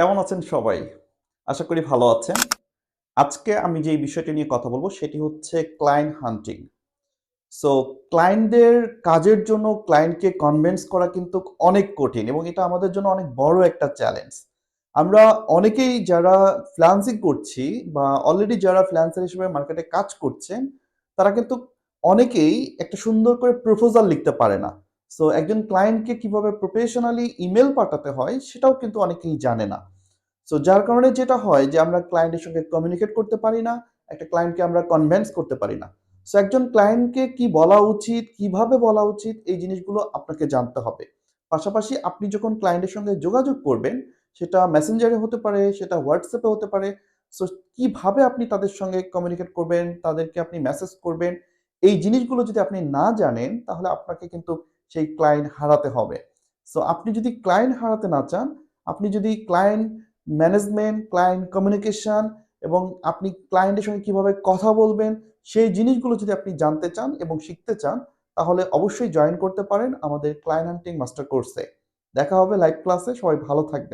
কেমন আছেন সবাই? আশা করি ভালো আছেন। আজকে আমি যেই বিষয়টি নিয়ে কথা বলব সেটি হচ্ছে ক্লায়েন্ট হান্টিং। সো ক্লায়েন্টদের কাজের জন্য ক্লায়েন্টকে কনভিন্স করা কিন্তু অনেক কঠিন এবং এটা আমাদের জন্য অনেক বড় একটা চ্যালেঞ্জ। আমরা অনেকেই যারা ফ্রিল্যান্সিং করছি বা অলরেডি যারা ফ্রিল্যান্সার হিসেবে মার্কেটে কাজ করছেন, তারা কিন্তু অনেকেই একটা সুন্দর করে প্রপোজাল লিখতে পারে না। সো একজন ক্লায়েন্টকে কীভাবে প্রফেশনালি ইমেল পাঠাতে হয় সেটাও কিন্তু অনেকেই জানে না। সো যার কারণে যেটা হয় যে আমরা ক্লায়েন্টের সঙ্গে কমিউনিকেট করতে পারি না, একটা ক্লায়েন্টকে আমরা কনভেন্স করতে পারি না। সো একজন ক্লায়েন্টকে কি বলা উচিত, কীভাবে বলা উচিত এই জিনিসগুলো আপনাকে জানতে হবে। পাশাপাশি আপনি যখন ক্লায়েন্টের সঙ্গে যোগাযোগ করবেন, সেটা মেসেঞ্জারে হতে পারে, সেটা হোয়াটসঅ্যাপে হতে পারে। সো কীভাবে আপনি তাদের সঙ্গে কমিউনিকেট করবেন, তাদেরকে আপনি মেসেজ করবেন, এই জিনিসগুলো যদি আপনি না জানেন তাহলে আপনাকে কিন্তু সেই ক্লায়েন্ট হারাতে হবে। সো আপনি যদি ক্লায়েন্ট হারাতে না চান, আপনি যদি ক্লায়েন্ট ম্যানেজমেন্ট, ক্লায়েন্ট কমিউনিকেশন এবং আপনি ক্লায়েন্টের সঙ্গে কীভাবে কথা বলবেন, সেই জিনিসগুলো যদি আপনি জানতে চান এবং শিখতে চান, তাহলে অবশ্যই জয়েন করতে পারেন আমাদের ক্লায়েন্ট হান্টিং মাস্টার কোর্সে। দেখা হবে লাইভ ক্লাসে। সবাই ভালো থাকবেন।